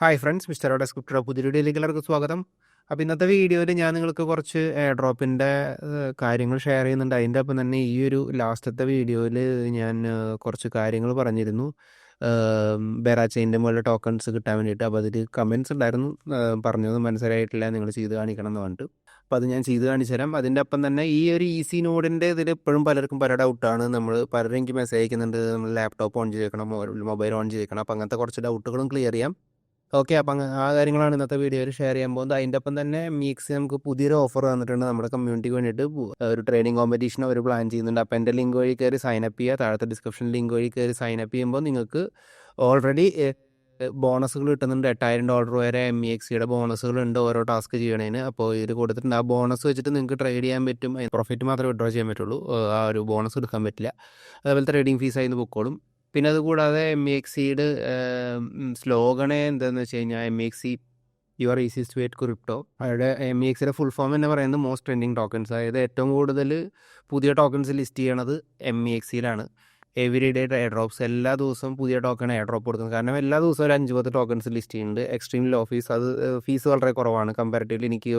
Hi friends mister ഓടെ scripted പുതിയ വീഡിയോയിലേക്ക് എല്ലാവർക്കും സ്വാഗതം. അപ്പോൾ ഇന്നത്തെ വീഡിയോയിൽ ഞാൻ നിങ്ങൾക്ക് കുറച്ച് എയർ ഡ്രോപ്പിന്റെ കാര്യങ്ങൾ ഷെയർ ചെയ്യുന്നുണ്ട്. അതിന്റെ ഒപ്പം തന്നെ ഈ ഒരു ലാസ്റ്റത്തെ വീഡിയോയിൽ ഞാൻ കുറച്ച് കാര്യങ്ങൾ പറഞ്ഞിരുന്നു. ബെറാച്ചൈന്റെ മുകളിൽ ടോക്കൺസ് കിട്ടാൻ വേണ്ടിയിട്ട്. അപ്പോൾ അതിൽ കമൻസ് ഉണ്ടായിരുന്നു. പറഞ്ഞത് മനസ്സിലായിട്ടില്ല. നിങ്ങൾ ചെയ്ത് കാണിക്കണം എന്ന് പറഞ്ഞിട്ട്. അപ്പോൾ അത് ഞാൻ ചെയ്ത് കാണിച്ചു തരാം. അതിന്റെ ഒപ്പം തന്നെ ഈ ഒരു ഈസി നോഡിന്റെ ഇതിൽ എപ്പോഴും പലർക്കും പല ഡൗട്ടാണ് നമ്മൾ പലരും എനിക്ക് മെസ്സേജ് അയക്കുന്നുണ്ട്. നമ്മൾ ലാപ്ടോപ്പ് ഓൺ ചെയ്തേക്കണം മൊബൈൽ ഓൺ ചെയ്തേക്കണം. അപ്പോൾ അങ്ങനത്തെ കുറച്ച് ഡൗട്ടുകളും ക്ലിയർ ചെയ്യാം. ഓക്കെ അപ്പം ആ കാര്യങ്ങളാണ് ഇന്നത്തെ വീഡിയോയിൽ ഷെയർ ചെയ്യാൻ പോകുന്നത്. അതിന്റെ ഒപ്പം തന്നെ മീക്സ് നമുക്ക് പുതിയൊരു ഓഫർ വന്നിട്ടുണ്ട് നമ്മുടെ കമ്മ്യൂണിറ്റിക്ക് വേണ്ടിയിട്ട്. ഒരു ട്രെയിനിങ് കോമ്പറ്റീഷൻ അവർ പ്ലാൻ ചെയ്യുന്നുണ്ട്. അപ്പം എന്റെ ലിങ്ക് വഴി കയറി സൈനപ്പ് ചെയ്യുക. താഴത്തെ ഡിസ്ക്രിപ്ഷൻ ലിങ്ക് വഴി കയറി സൈനപ്പ് ചെയ്യുമ്പോൾ നിങ്ങൾക്ക് ഓൾറെഡി ബോണസുകൾ കിട്ടുന്നുണ്ട്. എട്ടായിരം ഡോളർ വരെ എം ഇ എക്സ് സിയുടെ ബോണസുകൾ ഉണ്ട് ഓരോ ടാസ്ക് ചെയ്യണതിന് അപ്പോൾ ഇത് കൊടുത്തിട്ടുണ്ട്. ആ ബോണസ് വെച്ചിട്ട് നിങ്ങൾക്ക് ട്രേഡ് ചെയ്യാൻ പറ്റും. പ്രോഫിറ്റ് മാത്രമേ വിഡ്രോ ചെയ്യാൻ പറ്റുള്ളൂ. ആ ഒരു ബോണസ് എടുക്കാൻ പറ്റില്ല. അതുപോലെ ട്രേഡിംഗ് ഫീസ് അതിന് പൊക്കോളും. പിന്നെ അതുകൂടാതെ എം ഇ എക്സ് സിയുടെ സ്ലോഗണേ എന്താണെന്ന് വെച്ച് കഴിഞ്ഞാൽ M E X C your to way crypto അവരുടെ എം ഇ എക്സിയുടെ ഫുൾ ഫോം എന്ന് പറയുന്നത് മോസ്റ്റ് ട്രെൻഡിങ് ടോക്കൺസ് അതായത് ഏറ്റവും കൂടുതൽ പുതിയ ടോക്കൺസ് ലിസ്റ്റ് ചെയ്യണത് എം ഇ എക്സ് സിയിലാണ് എവറി ഡേ എയർ ഡ്രോപ്സ് എല്ലാ ദിവസവും പുതിയ ടോക്കൺ എയർ ഡ്രോപ്പ് കൊടുക്കുന്നത്. കാരണം എല്ലാ ദിവസവും ഒരു അഞ്ച് പത്ത് ടോക്കൺസ് ലിസ്റ്റ് ചെയ്യുന്നുണ്ട്. എക്സ്ട്രീം ലോ ഫീസ് അത് ഫീസ് വളരെ കുറവാണ്. കമ്പാരിറ്റീവ്ലി എനിക്ക്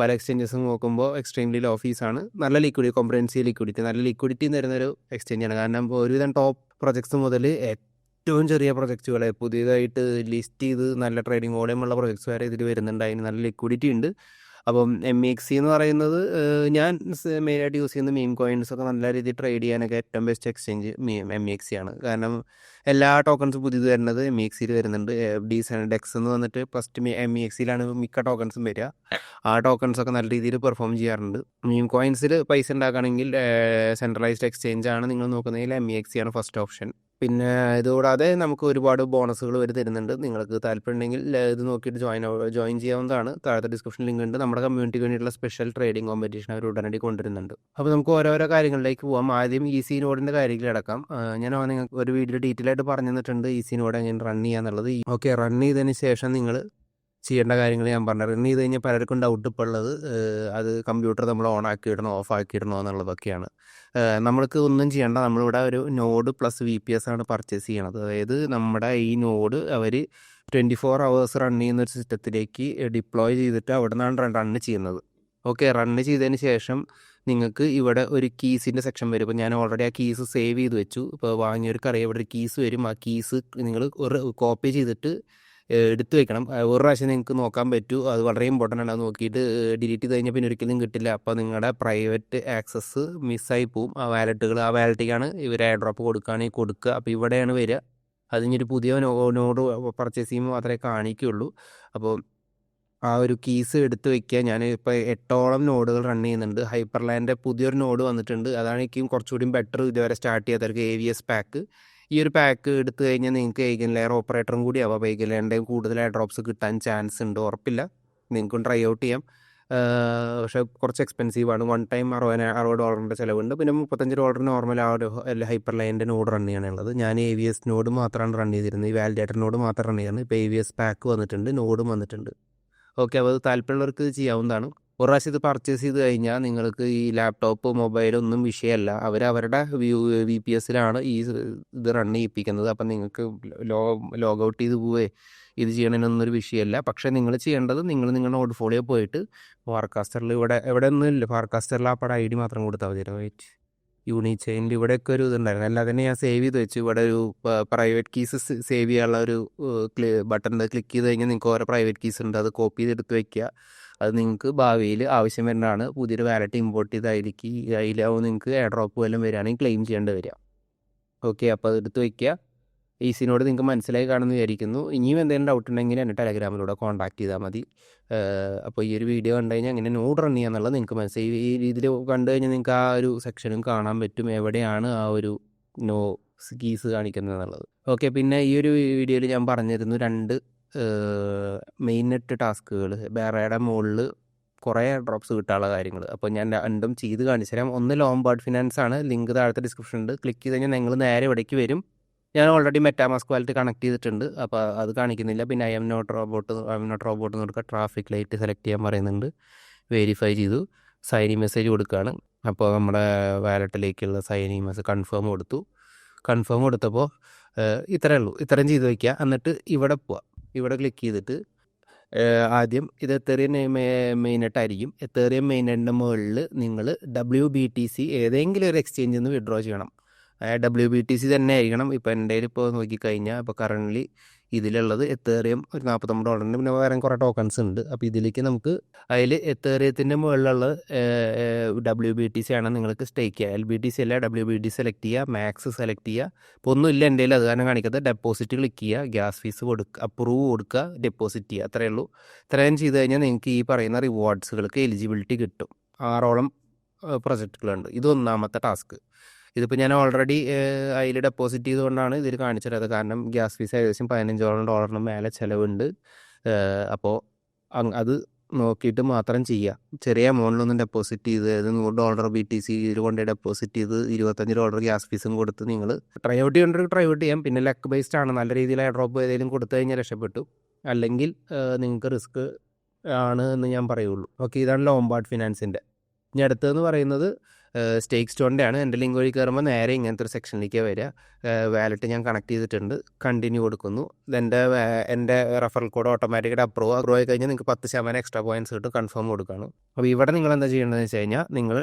പല എക്സ്ചേഞ്ചസും നോക്കുമ്പോൾ എക്സ്ട്രീംലി ലോ ഫീസാണ് നല്ല ലിക്വിഡിറ്റി കോംപ്രഹെൻസീവ് ലിക്വിഡിറ്റി നല്ല ലിക്വിഡിറ്റി തരുന്നൊരു എക്സ്ചേഞ്ചാണ് കാരണം ഒരുവിധം ടോപ്പ് പ്രൊജക്ട്സ് മുതൽ ഏറ്റവും ചെറിയ പ്രൊജക്റ്റുകളെ പുതിയതായിട്ട് ലിസ്റ്റ് ചെയ്ത് നല്ല ട്രേഡിംഗ് വോളിയം ഉള്ള പ്രൊജക്ട്സ് വരെ ഇതിൽ വരുന്നുണ്ട്. അതിന് നല്ല ലിക്വിഡിറ്റി ഉണ്ട്. അപ്പം എം എക്സ് സി എന്ന് പറയുന്നത് ഞാൻ മെയിനായിട്ട് യൂസ് ചെയ്യുന്ന മീം കോയിൻസ് ഒക്കെ നല്ല രീതിയിൽ ട്രേഡ് ചെയ്യാനൊക്കെ ഏറ്റവും best exchange M X C ആണ് കാരണം എല്ലാ ടോക്കൺസും പുതിയത് വരുന്നത് എം എക്സ് സിയിൽ വരുന്നുണ്ട് ഡീസ് ഡെക്സ് എന്ന് വന്നിട്ട് ഫസ്റ്റ് എം എക്സ് സിയിലാണ് മിക്ക ടോക്കൺസും വരിക. ആ ടോക്കൺസ് ഒക്കെ നല്ല രീതിയിൽ പെർഫോം ചെയ്യാറുണ്ട്. മീം കോയിൻസിൽ പൈസ ഉണ്ടാക്കുകയാണെങ്കിൽ സെൻട്രലൈസ്ഡ് എക്സ്ചേഞ്ച് ആണ് നിങ്ങൾ നോക്കുന്നതിൽ എം ഇ എക്സ് ആണ് ഫസ്റ്റ് ഓപ്ഷൻ. പിന്നെ ഇതുകൂടാതെ നമുക്ക് ഒരുപാട് ബോണസുകൾ വരെ തരുന്നുണ്ട്. നിങ്ങൾക്ക് താല്പര്യമുണ്ടെങ്കിൽ ഇത് നോക്കിയിട്ട് ജോയിൻ ജോയിൻ ചെയ്യാവുന്നതാണ്. താഴത്തെ ഡിസ്ക്രിപ്ഷൻ ലിങ്ക് ഉണ്ട്. നമ്മുടെ കമ്മ്യൂണിറ്റിക്ക് വേണ്ടിയിട്ടുള്ള സ്പെഷ്യൽ ട്രേഡിംഗ് കോമ്പറ്റീഷൻ അവർ ഉടനടി കൊണ്ടുവരുന്നുണ്ട്. അപ്പോൾ നമുക്ക് ഓരോരോ കാര്യങ്ങളിലേക്ക് പോകാം ആദ്യം ഈസി നോഡിന്റെ കാര്യത്തിൽ അടക്കാം. ഞാൻ നിങ്ങൾക്ക് ഒരു വീഡിയോ ഡീറ്റെയിൽ ആയിട്ട് പറഞ്ഞു തന്നിട്ടുണ്ട് ഈസി നോഡ് എങ്ങനെ റൺ ചെയ്യാന്നുള്ളത്. ഓക്കെ റൺ ചെയ്തതിന് ശേഷം നിങ്ങൾ ചെയ്യേണ്ട കാര്യങ്ങൾ ഞാൻ പറഞ്ഞത്. ഇന്ന് ഇത് കഴിഞ്ഞാൽ പലർക്കും ഡൗട്ട് ഇപ്പോൾ ഉള്ളത് അത് കമ്പ്യൂട്ടർ നമ്മൾ ഓൺ ആക്കി ഇടണോ ഓഫ് ആക്കി ഇടണോ എന്നുള്ളതൊക്കെയാണ് നമ്മൾക്ക് ഒന്നും ചെയ്യേണ്ട നമ്മളിവിടെ ഒരു node plus V P S ആണ് പർച്ചേസ് ചെയ്യണത്. അതായത് നമ്മുടെ ഈ നോഡ് അവർ ട്വന്റി ഫോർ അവേഴ്സ് റൺ ചെയ്യുന്ന ഒരു സിസ്റ്റത്തിലേക്ക് ഡിപ്ലോയ് ചെയ്തിട്ട് അവിടെ നിന്നാണ് റൺ ചെയ്യുന്നത്. ഓക്കെ റണ്ണ് ചെയ്തതിന് ശേഷം നിങ്ങൾക്ക് ഇവിടെ ഒരു കീസിന്റെ സെക്ഷൻ വരും. ഇപ്പോൾ ഞാൻ ഓൾറെഡി ആ കീസ് സേവ് ചെയ്ത് വെച്ചു. ഇപ്പോൾ വാങ്ങിയവർക്ക് അറിയാം ഇവിടെ ഒരു കീസ് വരും. ആ കീസ് നിങ്ങൾ ഒരു കോപ്പി ചെയ്തിട്ട് എടുത്ത് വെക്കണം. ഒരു പ്രാവശ്യം നിങ്ങൾക്ക് നോക്കാൻ പറ്റൂ. അത് വളരെ ഇമ്പോർട്ടന്റ് ആണ്. അത് നോക്കിയിട്ട് ഡിലീറ്റ് ചെയ്ത് കഴിഞ്ഞാൽ പിന്നെ ഒരിക്കലും കിട്ടില്ല. അപ്പോൾ നിങ്ങളുടെ പ്രൈവറ്റ് ആക്സസ് മിസ്സായി പോവും. ആ വാലറ്റുകൾ ആ വാലറ്റിക്കാണ് ഇവർ എയർ ഡ്രോപ്പ് കൊടുക്കുകയാണെങ്കിൽ കൊടുക്കുക. അപ്പോൾ ഇവിടെയാണ് വരിക. അത് ഇനി ഒരു പുതിയ നോഡ് പർച്ചേസ് ചെയ്യുമ്പോൾ മാത്രമേ കാണിക്കുകയുള്ളൂ അപ്പോൾ ആ ഒരു കീസ് എടുത്ത് വെക്കുക. ഞാൻ ഇപ്പോൾ എട്ടോളം നോഡുകൾ റൺ ചെയ്യുന്നുണ്ട്. ഹൈപ്പർലാൻഡിന്റെ പുതിയൊരു നോഡ് വന്നിട്ടുണ്ട്. അതാണ് എനിക്കും കുറച്ചുകൂടി ബെറ്റർ ഇതുവരെ സ്റ്റാർട്ട് ചെയ്യാത്തവർക്ക് എ വി എസ് പാക്ക് ഈ ഒരു പാക്ക് എടുത്തു കഴിഞ്ഞാൽ നിങ്ങൾക്ക് ഏകൻ ലെയർ ഓപ്പറേറ്ററും കൂടി ആവാം. ഏകൻ ലെയറിന്റെയും കൂടുതൽ ഡ്രോപ്സ് കിട്ടാൻ ചാൻസ് ഉണ്ട്. ഉറപ്പില്ല. നിങ്ങൾക്കും ട്രൈ ഔട്ട് ചെയ്യാം. പക്ഷെ കുറച്ച് എക്സ്പെൻസീവ് ആണ്. വൺ ടൈം അറുപത് അറുപത് ഡോളറിന്റെ ചിലവുണ്ട്. പിന്നെ മുപ്പത്തഞ്ച് ഡോളർ നോർമൽ ആ ഒരു ഹൈപ്പർ ലൈന്റെ നോഡ് റൺ ചെയ്യാനുള്ളത്. ഞാൻ എ വി എസ് നോഡ് മാത്രമാണ് റൺ ചെയ്തിരുന്നത്. ഈ വാലിഡേറ്റർ നോഡ് മാത്രം റൺ ചെയ്യുന്നത് ഇപ്പോൾ എ വി എസ് പാക്ക് വന്നിട്ടുണ്ട്. നോഡും വന്നിട്ടുണ്ട്. ഓക്കെ അപ്പോൾ താല്പര്യമുള്ളവർക്ക് ചെയ്യാവുന്നതാണ്. ഒരു പ്രാവശ്യം ഇത് പർച്ചേസ് ചെയ്ത് കഴിഞ്ഞാൽ നിങ്ങൾക്ക് ഈ ലാപ്ടോപ്പ് മൊബൈൽ ഒന്നും വിഷയമല്ല. അവർ അവരുടെ വ്യൂ വി പി എസിലാണ് ഈ ഇത് റൺ ചെയ്യിപ്പിക്കുന്നത്. അപ്പം നിങ്ങൾക്ക് ലോ ലോഗ് ഔട്ട് ചെയ്ത് പോവേ. ഇത് ചെയ്യണതിനൊന്നൊരു വിഷയമല്ല. പക്ഷേ നിങ്ങൾ ചെയ്യേണ്ടത് നിങ്ങൾ നിങ്ങളുടെ പോർട്ട്ഫോളിയോ പോയിട്ട് ഫാർകാസ്റ്ററിൽ ഇവിടെ എവിടെ ഒന്നും ഇല്ല. ഫാർകാസ്റ്ററിൽ ആ പടം ഐ ഡി മാത്രം കൊടുത്താൽ മതി. വെയിറ്റ് യൂണി ഇവിടെയൊക്കെ ഒരു ഇതുണ്ടായിരുന്നു. അല്ല തന്നെ ഞാൻ സേവ് ചെയ്ത് വെച്ചു. ഇവിടെ ഒരു പ്രൈവറ്റ് കീസ് സേവ് ചെയ്യാനുള്ള ഒരു ബട്ടൺ ക്ലിക്ക് ചെയ്ത് കഴിഞ്ഞാൽ നിങ്ങൾക്ക് ഓരോ പ്രൈവറ്റ് കീസ് ഉണ്ട് അത് കോപ്പി ചെയ്ത് എടുത്ത് വെക്കുക. അത് നിങ്ങൾക്ക് ഭാവിയിൽ ആവശ്യം വരുന്നതാണ്. പുതിയൊരു വാലറ്റ് ഇമ്പോർട്ട് ചെയ്തായിരിക്കും അതിലാവും നിങ്ങൾക്ക് എയർ ഡ്രോപ്പ് വല്ലതും വരികയാണെങ്കിൽ ക്ലെയിം ചെയ്യേണ്ടി വരിക. ഓക്കെ അപ്പോൾ അത് എടുത്ത് വെക്കുക. ഈസിനോട് നിങ്ങൾക്ക് മനസ്സിലായി കാണുമെന്ന് വിചാരിക്കുന്നു. ഇനിയും എന്തെങ്കിലും ഡൗട്ട് ഉണ്ടെങ്കിൽ എന്നെ ടെലഗ്രാമിലൂടെ കോൺടാക്ട് ചെയ്താൽ മതി. അപ്പോൾ ഈ ഒരു വീഡിയോ കണ്ടു കഴിഞ്ഞാൽ എങ്ങനെ നോഡ് റൺ ചെയ്യാന്നുള്ളത് നിങ്ങൾക്ക് മനസ്സിലായി. ഈ രീതിയിൽ കണ്ടു കഴിഞ്ഞാൽ നിങ്ങൾക്ക് ആ ഒരു സെക്ഷനും കാണാൻ പറ്റും. എവിടെയാണ് ആ ഒരു നോ കീസ് കാണിക്കുന്നത് എന്നുള്ളത്. ഓക്കെ പിന്നെ ഈ ഒരു വീഡിയോയിൽ ഞാൻ പറഞ്ഞിരുന്നു രണ്ട് മെയിൻ നെറ്റ് ടാസ്കുകൾ ബേറയുടെ മുകളിൽ കുറേ ഡ്രോപ്സ് കിട്ടാനുള്ള കാര്യങ്ങൾ. അപ്പോൾ ഞാൻ രണ്ടും ചെയ്ത് കാണിച്ചു തരാം. ഒന്ന് ലോംബാർഡ് ഫിനാൻസ് ആണ്. ലിങ്ക് താഴത്തെ ഡിസ്ക്രിപ്ഷൻ ഉണ്ട്. ക്ലിക്ക് ചെയ്ത് കഴിഞ്ഞാൽ നിങ്ങൾ നേരെ ഇവിടേക്ക് വരും. ഞാൻ ഓൾറെഡി മെറ്റാമാസ്ക് വാലറ്റ് കണക്ട് ചെയ്തിട്ടുണ്ട്. അപ്പോൾ അത് കാണിക്കുന്നില്ല. പിന്നെ I am not robot I am not robot എന്ന് കൊടുക്കുക ട്രാഫിക് ലൈറ്റ് സെലക്ട് ചെയ്യാൻ പറയുന്നുണ്ട്. വെരിഫൈ ചെയ്തു. സൈനിങ് മെസ്സേജ് കൊടുക്കുകയാണ് അപ്പോൾ നമ്മുടെ വാലറ്റിലേക്കുള്ള സൈനിങ് മെസ്സേജ് കൺഫേം കൊടുത്തു. കൺഫേം കൊടുത്തപ്പോൾ ഇത്രയേ ഉള്ളൂ. ഇത്രയും ചെയ്ത് വയ്ക്കുക എന്നിട്ട് ഇവിടെ പോവാം. ഇവിടെ ക്ലിക്ക് ചെയ്തിട്ട് ആദ്യം ഇത് എത്തേറിയം മെയിനായിട്ടായിരിക്കും എത്തേറിയം മെയിനിന്റെ മുകളിൽ നിങ്ങൾ ഡബ്ല്യു ബി ടി സി ഏതെങ്കിലും ഒരു എക്സ്ചേഞ്ചിൽ നിന്ന് വിഡ്രോ ചെയ്യണം. ഡബ്ല്യു ബി ടി സി തന്നെ ആയിരിക്കണം. ഇപ്പോൾ എന്റെ ഇപ്പോൾ നോക്കിക്കഴിഞ്ഞാൽ ഇപ്പോൾ കറന്റ്ലി ഇതിലുള്ളത് എത്തേറിയം ഒരു നാൽപ്പത്തൊമ്പത് ഡോളറിന്റെ പിന്നെ വേറെ കുറേ ടോക്കൺസ് ഉണ്ട്. അപ്പോൾ ഇതിലേക്ക് നമുക്ക് അതിൽ എത്തേറിയത്തിന്റെ മുകളിലുള്ള ഡബ്ല്യു ബി ടി സി ആണ് നിങ്ങൾക്ക് സ്റ്റേക്ക് ചെയ്യുക. എൽ ബി ടി സി അല്ല ഡബ്ല്യു ബി ടി സെലക്ട് ചെയ്യുക മാക്സ് സെലക്ട് ചെയ്യുക. ഇപ്പോൾ ഒന്നുമില്ല എന്റെ അത് കാരണം കാണിക്കാത്ത ഡെപ്പോസിറ്റ് ക്ലിക്ക് ചെയ്യുക ഗ്യാസ് ഫീസ് കൊടുക്കുക അപ്രൂവ് കൊടുക്കുക ഡെപ്പോസിറ്റ് ചെയ്യുക. അത്രയേ ഉള്ളൂ. ഇത്രയും ചെയ്ത് കഴിഞ്ഞാൽ നിങ്ങൾക്ക് ഈ പറയുന്ന റിവാർഡ്സുകൾക്ക് എലിജിബിലിറ്റി കിട്ടും. ആറോളം പ്രൊജക്റ്റുകളുണ്ട് ഇത് ഒന്നാമത്തെ ടാസ്ക് ഇതിപ്പോൾ ഞാൻ ഓൾറെഡി അതിൽ ഡെപ്പോസിറ്റ് ചെയ്തുകൊണ്ടാണ് ഇതിൽ കാണിച്ചിട്ടത് കാരണം ഗ്യാസ് ഫീസ് ഏകദേശം പതിനഞ്ചോളം ഡോളറിന് മേലെ ചിലവുണ്ട്. അപ്പോൾ അത് നോക്കിയിട്ട് മാത്രം ചെയ്യുക ചെറിയ എമൗണ്ടിലൊന്നും ഡെപ്പോസിറ്റ് ചെയ്ത് അതായത് നൂറ് ഡോളർ ബി ടി സി ഇതിൽ കൊണ്ട് ഡെപ്പോസിറ്റ് ചെയ്ത് ഇരുപത്തഞ്ച് ഡോളർ ഗ്യാസ് ഫീസും കൊടുത്ത് നിങ്ങൾ ട്രൈ ഔട്ട് ചെയ്യേണ്ടത് ട്രൈ ഔട്ട് ചെയ്യാം. പിന്നെ ലക്ക് ബേസ്ഡ് ആണ്. നല്ല രീതിയിൽ ഡ്രോപ്പ് ഏതെങ്കിലും കൊടുത്തു കഴിഞ്ഞാൽ രക്ഷപ്പെട്ടു. അല്ലെങ്കിൽ നിങ്ങൾക്ക് റിസ്ക് ആണ് എന്ന് ഞാൻ പറയുള്ളൂ. ഓക്കെ ഇതാണ് ലോംബാർഡ് ഫിനാൻസിന്റെ ഇനി അടുത്തതെന്ന് പറയുന്നത് സ്റ്റേക്ക് സ്റ്റോണിന്റെ ആണ് എന്റെ ലിങ്ക് വഴി കയറുമ്പോൾ നേരെ ഇങ്ങനത്തെ ഒരു സെക്ഷനിലേക്ക് വരിക വാലറ്റ് ഞാൻ കണക്ട് ചെയ്തിട്ടുണ്ട്. കണ്ടിന്യൂ കൊടുക്കുന്നു. എന്റെ എന്റെ റെഫറൽ കോഡ് ഓട്ടോമാറ്റിക്കായിട്ട് അപ്രൂവ് അപ്രൂവ് ആയി കഴിഞ്ഞാൽ നിങ്ങൾക്ക് പത്ത് ശതമാനം എക്സ്ട്രാ പോയിന്റ്സ് കിട്ടും. കൺഫേം കൊടുക്കണം. അപ്പോൾ ഇവിടെ നിങ്ങൾ എന്താ ചെയ്യേണ്ടതെന്ന് വെച്ച് കഴിഞ്ഞാൽ നിങ്ങൾ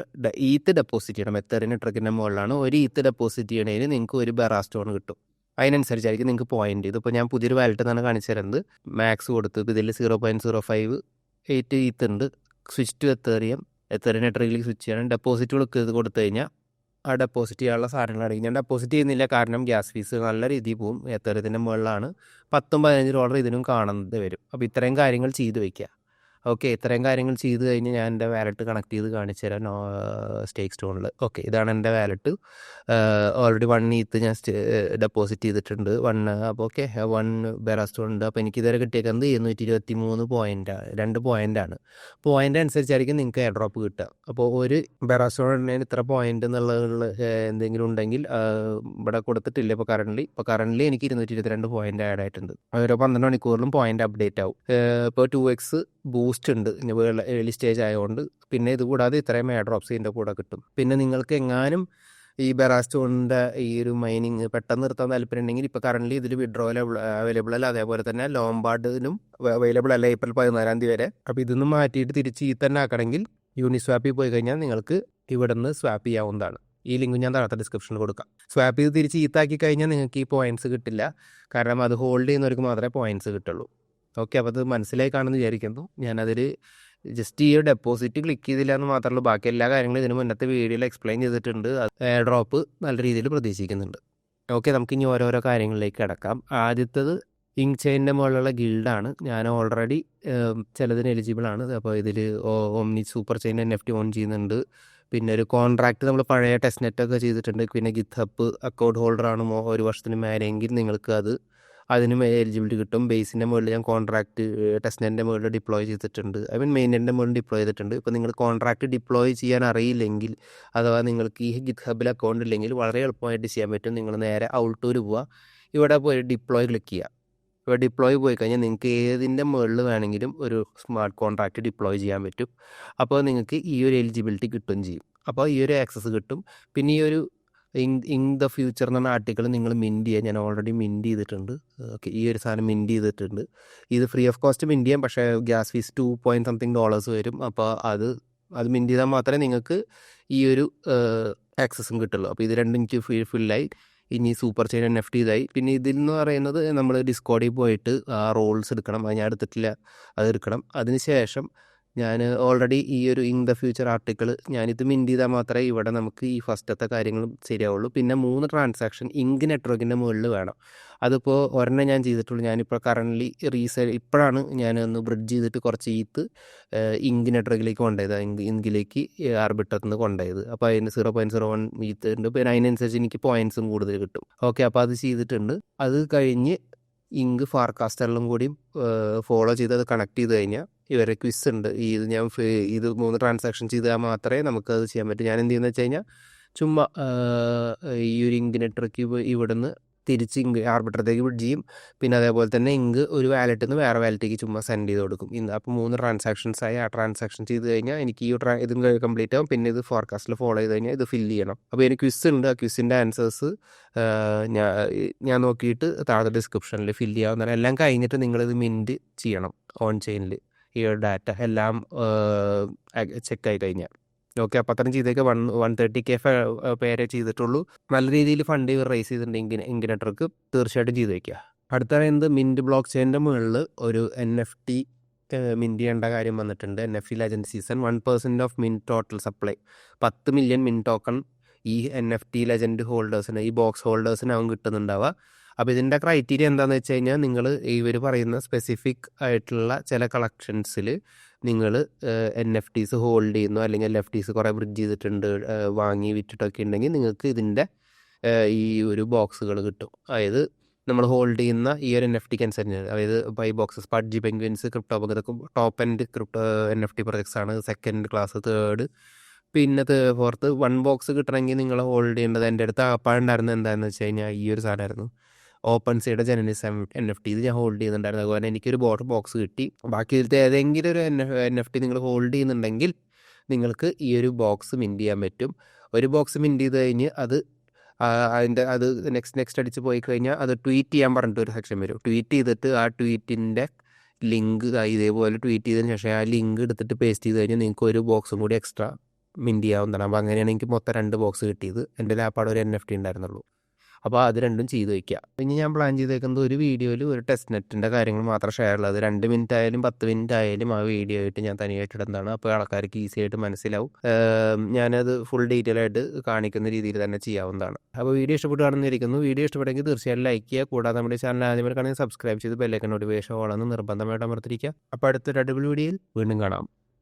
ഈത്ത് ഡെപ്പോസിറ്റ് ചെയ്യണം. എത്തറിന് ട്രക്കിന്റെ മുകളിലാണ്. ഒരു ഈത്ത് ഡെപ്പോസിറ്റ് ചെയ്യണതിന് നിങ്ങൾക്ക് ഒരു ബെറാ സ്റ്റോൺ കിട്ടും. അതിനനുസരിച്ചായിരിക്കും നിങ്ങൾക്ക് പോയിന്റ് ഇതിപ്പോൾ ഞാൻ പുതിയൊരു വാലറ്റ് എന്നാണ് കാണിച്ചു തരുന്നത്. മാക്സ് കൊടുത്തു ഇപ്പോൾ ഇതിൽ zero point zero five eight eth ഉണ്ട്. സ്വിച്ച് ടു എത്തേറിയം എത്തേറിയം നെറ്ററിലേക്ക് സ്വിച്ച് ചെയ്യണം. ഡെപ്പോസിറ്റ് കൊടുത്ത് കൊടുത്തു കഴിഞ്ഞാൽ ആ ഡെപ്പോസിറ്റ് ചെയ്യാനുള്ള സാധനങ്ങൾ അടങ്ങി ഞാൻ ഡെപ്പോസിറ്റ് ചെയ്യുന്നില്ല കാരണം ഗ്യാസ് ഫീസ് നല്ല രീതിയിൽ പോവും. എത്തേറിയത്തിന്റെ മുകളിലാണ്. പത്തും പതിനഞ്ച് ഡോളർ ഇതിനും കാണുന്നത് വരും. അപ്പോൾ ഇത്രയും കാര്യങ്ങൾ ചെയ്തു വയ്ക്കുക ഓക്കെ ഇത്രയും കാര്യങ്ങൾ ചെയ്ത് കഴിഞ്ഞ് ഞാൻ എന്റെ വാലറ്റ് കണക്ട് ചെയ്ത് കാണിച്ചു തരാം സ്റ്റേക്ക് സ്റ്റോണിൽ ഓക്കെ ഇതാണ് എന്റെ വാലറ്റ് ഓൾറെഡി വൺ ഈത്ത് ഞാൻ ഡെപ്പോസിറ്റ് ചെയ്തിട്ടുണ്ട്. വൺ അപ്പോൾ ഓക്കെ വൺ ബെറാ സ്റ്റോൺ ഉണ്ട്. അപ്പോൾ എനിക്ക് ഇതുവരെ കിട്ടിയേക്കുന്നത് ഇരുന്നൂറ്റി ഇരുപത്തി മൂന്ന് പോയിന്റ് രണ്ട് പോയിന്റാണ് പോയിന്റ് അനുസരിച്ചായിരിക്കും നിങ്ങൾക്ക് എയർ ഡ്രോപ്പ് കിട്ടുക. അപ്പോൾ ഒരു ബെറാ സ്റ്റോണിന് ഇത്ര പോയിന്റ് എന്നുള്ള എന്തെങ്കിലും ഉണ്ടെങ്കിൽ ഇവിടെ കൊടുത്തിട്ടില്ല ഇപ്പോൾ കറന്റ് ഇപ്പോൾ കറന്റ് എനിക്ക് ഇരുന്നൂറ്റി ഇരുപത്തിരണ്ട് പോയിന്റ് ആഡ് ആയിട്ടുണ്ട്. ഓരോ പന്ത്രണ്ട് മണിക്കൂറിലും പോയിന്റ് അപ്ഡേറ്റ് ആവും. ഇപ്പോൾ ടു എക്സ് ബൂസ്റ്റ് ഉണ്ട്. ഏർലി സ്റ്റേജ് ആയതുകൊണ്ട് പിന്നെ ഇത് കൂടാതെ ഇത്രയും എയർ കൂടെ കിട്ടും. പിന്നെ നിങ്ങൾക്ക് എങ്ങാനും ഈ ബെറാസ്റ്റോണിന്റെ ഈ ഒരു മൈനിങ് പെട്ടെന്ന് നിർത്താൻ താല്പര്യം ഉണ്ടെങ്കിൽ ഇപ്പോൾ കറന്റ് ഇതിൽ വിഡ്രോ അവൈലബിൾ അല്ല. അതേപോലെ തന്നെ ലോംബാർഡിനും അവൈലബിൾ അല്ല ഏപ്രിൽ പതിനാലാം തീയതി വരെ. അപ്പോൾ ഇതൊന്ന് മാറ്റിയിട്ട് തിരിച്ച് ഈ തന്നെ ആക്കണമെങ്കിൽ യൂണിസ്വാപ്പിൽ പോയി കഴിഞ്ഞാൽ നിങ്ങൾക്ക് ഇവിടെ നിന്ന് സ്വാപ്പ് ചെയ്യാവുന്നതാണ്. ഈ ലിങ്ക് ഞാൻ താഴത്തെ ഡിസ്ക്രിപ്ഷനിൽ കൊടുക്കാം. സ്വാപ്പ് ചെയ്ത് തിരിച്ച് ഈത്താക്കി കഴിഞ്ഞാൽ നിങ്ങൾക്ക് ഈ പോയിന്റ്സ് കിട്ടില്ല. കാരണം അത് ഹോൾഡ് ചെയ്യുന്നവർക്ക് മാത്രമേ പോയിന്റ്സ് കിട്ടുള്ളൂ. ഓക്കെ അപ്പോൾ അത് മനസ്സിലായി കാണുമെന്ന് വിചാരിക്കുന്നു. ഞാനതിൽ ജസ്റ്റ് ഈ ഡെപ്പോസിറ്റ് ക്ലിക്ക് ചെയ്തില്ല എന്ന് മാത്രമേ ബാക്കി എല്ലാ കാര്യങ്ങളും ഇതിന് മുന്നത്തെ വീഡിയോയിൽ എക്സ്പ്ലെയിൻ ചെയ്തിട്ടുണ്ട്. എയർ ഡ്രോപ്പ് നല്ല രീതിയിൽ പ്രതീക്ഷിക്കുന്നുണ്ട്. ഓക്കെ നമുക്ക് ഇനി ഓരോരോ കാര്യങ്ങളിലേക്ക് കിടക്കാം. ആദ്യത്തത് ഇങ്ക് ചെയിന്റെ മുകളിലുള്ള ഗിൽഡാണ് ഞാൻ ഓൾറെഡി ചിലതിന് എലിജിബിൾ ആണ്. അപ്പോൾ ഇതിൽ Omni super chain N F T on ചെയ്യുന്നുണ്ട്. പിന്നെ ഒരു കോൺട്രാക്റ്റ് നമ്മൾ പഴയ ടെസ്റ്റ് നെറ്റൊക്കെ ചെയ്തിട്ടുണ്ട്. പിന്നെ ഗിത്തപ്പ് അക്കൗണ്ട് ഹോൾഡർ ആണ് ഒരു വർഷത്തിന് മേലെങ്കിൽ നിങ്ങൾക്ക് അത് അതിനും എലിജിബിലിറ്റി കിട്ടും. ബേസിന്റെ മുകളിൽ ഞാൻ കോൺട്രാക്ട് ടെസ്റ്റിന്റെ മുകളിൽ ഡിപ്ലോയ് ചെയ്തിട്ടുണ്ട്. ഐ മീൻ മെയിന്റെ മുകളിൽ ഡിപ്ലോയ് ചെയ്തിട്ടുണ്ട്. ഇപ്പോൾ നിങ്ങൾ കോൺട്രാക്ട് ഡിപ്ലോയ് ചെയ്യാൻ അറിയില്ലെങ്കിൽ അഥവാ നിങ്ങൾക്ക് ഈ ഗിറ്റ് ഹബിൽ അക്കൗണ്ട് ഇല്ലെങ്കിൽ വളരെ എളുപ്പമായിട്ട് ചെയ്യാൻ പറ്റും. നിങ്ങൾ നേരെ ഔട്ടൂർ പോവുക ഇവിടെ പോയി ഡിപ്ലോയ് ക്ലിക്ക് ചെയ്യുക ഇപ്പോൾ ഡിപ്ലോയ് പോയി കഴിഞ്ഞാൽ നിങ്ങൾക്ക് ഏതിന്റെ മുകളിൽ വേണമെങ്കിലും ഒരു സ്മാർട്ട് കോൺട്രാക്റ്റ് ഡിപ്ലോയ് ചെയ്യാൻ പറ്റും. അപ്പോൾ നിങ്ങൾക്ക് ഈ ഒരു എലിജിബിലിറ്റി കിട്ടുകയും ചെയ്യും. അപ്പോൾ ഈ ഒരു ആക്സസ് കിട്ടും. പിന്നെ ഈ ഒരു ഇൻ ഇൻ ദ ഫ്യൂച്ചർ എന്ന് ആർട്ടിക്കിൾ നിങ്ങൾ മിന്റ് ചെയ്യാൻ ഞാൻ ഓൾറെഡി മിന്റ് ചെയ്തിട്ടുണ്ട്. ഓക്കെ ഈ ഒരു സാധനം മിന്റ് ചെയ്തിട്ടുണ്ട്. ഇത് ഫ്രീ ഓഫ് കോസ്റ്റ് മിന്റ് ചെയ്യാം പക്ഷേ gas fee two point something dollars വരും. അപ്പോൾ അത് അത് മിന്റ് ചെയ്താൽ മാത്രമേ നിങ്ങൾക്ക് ഈ ഒരു ആക്സസും കിട്ടുള്ളൂ. അപ്പോൾ ഇത് രണ്ടും എനിക്ക് ഫീ ഫുള്ളായി ഇനി super chain N F T ഇതായി. പിന്നെ ഇതിൽ എന്ന് പറയുന്നത് നമ്മൾ ഡിസ്കോഡിൽ പോയിട്ട് ആ റോൾസ് എടുക്കണം. അത് ഞാൻ എടുത്തിട്ടില്ല. അത് എടുക്കണം. അതിന് ശേഷം ഞാൻ ഓൾറെഡി ഈ ഒരു ഇൻ ദ ഫ്യൂച്ചർ ആർട്ടിക്കിൾ ഞാനിത് മിന്റ് ചെയ്താൽ മാത്രമേ ഇവിടെ നമുക്ക് ഈ ഫസ്റ്റത്തെ കാര്യങ്ങളും ശരിയാവുള്ളൂ. പിന്നെ മൂന്ന് ട്രാൻസാക്ഷൻ ഇങ്ക് നെറ്റ്വർക്കിന്റെ മുകളിൽ വേണം. അതിപ്പോൾ ഒരെണ്ണം ഞാൻ ചെയ്തിട്ടുള്ളൂ. ഞാനിപ്പോൾ കറന്റ്ലി റീസെൽ ഇപ്പോഴാണ് ഞാൻ ഒന്ന് ബ്രിഡ്ജ് ചെയ്തിട്ട് കുറച്ച് ഈത്ത് ഇങ്ക് നെറ്റ്വർക്കിലേക്ക് കൊണ്ടുപോയത്. ഇങ്ക് ഇങ്കിലേക്ക് ആർബിട്ടറിൽ നിന്ന് കൊണ്ടുപോയത്. അപ്പോൾ അതിന് സീറോ പോയിന്റ് സീറോ വൺ ഈത്ത് ഉണ്ട്. പിന്നെ അതിനനുസരിച്ച് എനിക്ക് പോയിന്റ്സും കൂടുതൽ കിട്ടും. ഓക്കെ അപ്പോൾ അത് ചെയ്തിട്ടുണ്ട്. അത് കഴിഞ്ഞ് ഇങ്ക് ഫാർകാസ്റ്ററിലും കൂടി ഫോളോ ചെയ്ത് അത് കണക്ട് ചെയ്ത് കഴിഞ്ഞാൽ ഇവരെ ക്വിസ് ഉണ്ട്. ഈ ഇത് ഞാൻ ഇത് മൂന്ന് ട്രാൻസാക്ഷൻ ചെയ്താൽ മാത്രമേ നമുക്ക് അത് ചെയ്യാൻ പറ്റൂ. ഞാൻ എന്ത് ചെയ്യുന്നത് വെച്ച് കഴിഞ്ഞാൽ ചുമ്മാ ഈ ഒരു ഇങ്ക് നെറ്റ്വർക്ക് ഇവിടുന്ന് തിരിച്ച് ഇങ്ക് ആർബിട്രത്തേക്ക് ബ്രിഡ്ജ് ചെയ്യും. പിന്നെ അതേപോലെ തന്നെ ഇങ്ക് ഒരു വാലറ്റിൽ നിന്ന് വേറെ വാലറ്റിലേക്ക് ചുമ്മാ സെൻഡ് ചെയ്ത് കൊടുക്കും. ഇന്ന് അപ്പോൾ മൂന്ന് ട്രാൻസാക്ഷൻസ് ആയി. ആ ട്രാൻസാക്ഷൻ ചെയ്ത് കഴിഞ്ഞാൽ എനിക്ക് ഈ ട്രാ ഇതും കംപ്ലീറ്റ് ആവും. പിന്നെ ഇത് ഫോർകാസ്റ്റിൽ ഫോളോ ചെയ്ത് കഴിഞ്ഞാൽ ഇത് ഫില്ല് ചെയ്യണം. അപ്പോൾ എനിക്ക് ക്വിസ് ഉണ്ട്. ആ ക്വിസിന്റെ ആൻസേഴ്സ് ഞാൻ ഞാൻ നോക്കിയിട്ട് താഴെ ഡിസ്ക്രിപ്ഷനിൽ ഫില്ല് ചെയ്യാവുന്നതാണ്. എല്ലാം കഴിഞ്ഞിട്ട് നിങ്ങളിത് മിന്റ് ചെയ്യണം. ഓൺ ചെയിനിൽ ഈ ഡാറ്റ എല്ലാം ചെക്ക് ആയി കഴിഞ്ഞാൽ ഓക്കെ അപ്പം അത്രയും ചെയ്തേക്ക് വൺ വൺ തേർട്ടി കെ പേരെ ചെയ്തിട്ടുള്ളൂ. നല്ല രീതിയിൽ ഫണ്ട് റേസ് ചെയ്തിട്ടുണ്ടെങ്കിൽ ഇൻകിനേറ്റർക്ക് തീർച്ചയായിട്ടും ചെയ്ത് വയ്ക്കുക. അടുത്ത പറയുന്നത് മിന്റ് ബ്ലോക്ക് ചെയിന്റെ മുകളിൽ ഒരു എൻ എഫ് ടി മിന്റ് ചെയ്യേണ്ട കാര്യം വന്നിട്ടുണ്ട്. N F T legend season one percent of min total supply. പത്ത് മില്യൺ മിൻ ടോക്കൺ ഈ എൻ എഫ് ടി ലെജൻഡ് ഹോൾഡേഴ്സിന് ഈ ബോക്സ് ഹോൾഡേഴ്സിന് അവൻ കിട്ടുന്നുണ്ടാവുക. അപ്പോൾ ഇതിന്റെ ക്രൈറ്റീരിയ എന്താണെന്ന് വെച്ച് കഴിഞ്ഞാൽ നിങ്ങൾ ഇവർ പറയുന്ന സ്പെസിഫിക് ആയിട്ടുള്ള ചില കളക്ഷൻസിൽ നിങ്ങൾ എൻ എഫ് ടീസ് ഹോൾഡ് ചെയ്യുന്നു. അല്ലെങ്കിൽ എൽ എഫ് ടീസ് കുറേ ബ്രിഡ്ജ് ചെയ്തിട്ടുണ്ട് വാങ്ങി വിറ്റിട്ടൊക്കെ ഉണ്ടെങ്കിൽ നിങ്ങൾക്ക് ഇതിന്റെ ഈ ഒരു ബോക്സുകൾ കിട്ടും. അതായത് നമ്മൾ ഹോൾഡ് ചെയ്യുന്ന ഈ ഒരു എൻ എഫ് ടിക്ക് അനുസരിച്ച്. അതായത് by boxes Pudgy Penguins crypto ഇതൊക്കെ top end crypto N F T projects ആണ്. സെക്കൻഡ് ക്ലാസ് തേർഡ് പിന്നെ ഫോർത്ത് വൺ ബോക്സ് കിട്ടണമെങ്കിൽ നിങ്ങൾ ഹോൾഡ് ചെയ്യേണ്ടത് എന്റെ അടുത്ത് ആപ്പാണ്ടായിരുന്നത് എന്താണെന്ന് വെച്ച് കഴിഞ്ഞാൽ ഈ ഒരു സാധനമായിരുന്നു open side Genesis N F T ഞാൻ ഹോൾഡ് ചെയ്യുന്നുണ്ടായിരുന്നു. അതുപോലെ എനിക്കൊരു ബോട്ട് ബോക്സ് കിട്ടി. ബാക്കി ഇതിലത്തെ ഏതെങ്കിലും ഒരു എൻ എൻ എഫ് ടി നിങ്ങൾ ഹോൾഡ് ചെയ്യുന്നുണ്ടെങ്കിൽ നിങ്ങൾക്ക് ഈ ഒരു ബോക്സ് മിന്റ് ചെയ്യാൻ പറ്റും. ഒരു ബോക്സ് മിന്റ് ചെയ്ത് കഴിഞ്ഞ് അത് അതിന്റെ അത് നെക്സ്റ്റ് നെക്സ്റ്റ് അടിച്ച് പോയി കഴിഞ്ഞാൽ അത് ട്വീറ്റ് ചെയ്യാൻ പറഞ്ഞിട്ട് ഒരു സെക്ഷൻ വരും. ട്വീറ്റ് ചെയ്തിട്ട് ആ ട്വീറ്റിന്റെ ലിങ്ക് ഇതേപോലെ ട്വീറ്റ് ചെയ്തതിന് ശേഷം ആ ലിങ്ക് എടുത്തിട്ട് പേസ്റ്റ് ചെയ്ത് കഴിഞ്ഞാൽ നിങ്ങൾക്ക് ഒരു ബോക്സും കൂടി എക്സ്ട്രാ മിന്റ് ചെയ്യാവുന്നതാണ്. അപ്പോൾ അങ്ങനെയാണ് എനിക്ക് മൊത്തം രണ്ട് ബോക്സ് കിട്ടിയത്. എന്റെ ലാപ്പാട് ഒരു എൻ എഫ് ടി ഉണ്ടായിരുന്നുള്ളൂ. അപ്പോൾ അത് രണ്ടും ചെയ്ത് വയ്ക്കുക ഇനി ഞാൻ പ്ലാൻ ചെയ്തേക്കുന്നത് ഒരു വീഡിയോയിൽ ഒരു ടെസ്റ്റ് നെറ്റിന്റെ കാര്യങ്ങൾ മാത്രം ഷെയർ ഉള്ളത്. രണ്ട് മിനിറ്റ് ആയാലും പത്ത് മിനിറ്റ് ആയാലും ആ വീഡിയോ ആയിട്ട് ഞാൻ തനിയായിട്ട് ഇടുന്നതാണ് അപ്പോൾ ആൾക്കാർക്ക് ഈസി ആയിട്ട് മനസ്സിലാവും. ഞാനത് ഫുൾ ഡീറ്റെയിൽ ആയിട്ട് കാണിക്കുന്ന രീതിയിൽ തന്നെ ചെയ്യാവുന്നതാണ്. അപ്പോൾ വീഡിയോ ഇഷ്ടപ്പെട്ടാണെന്നിരിക്കുന്നു വീഡിയോ ഇഷ്ടപ്പെട്ടെങ്കിൽ തീർച്ചയായും ലൈക്ക് ചെയ്യുക. കൂടാതെ നമ്മുടെ ചാനൽ ആദ്യമായി കാണുന്നത് സബ്സ്ക്രൈബ് ചെയ്ത് ബെല്ലൈക്കൻ നോട്ടിഫിക്കേഷൻ ഓളെന്ന് നിർബന്ധമായിട്ട് അമർത്തിരിക്കുക അപ്പോൾ അടുത്തൊരു അടിപൊളി വീഡിയോയിൽ വീണ്ടും കാണാം.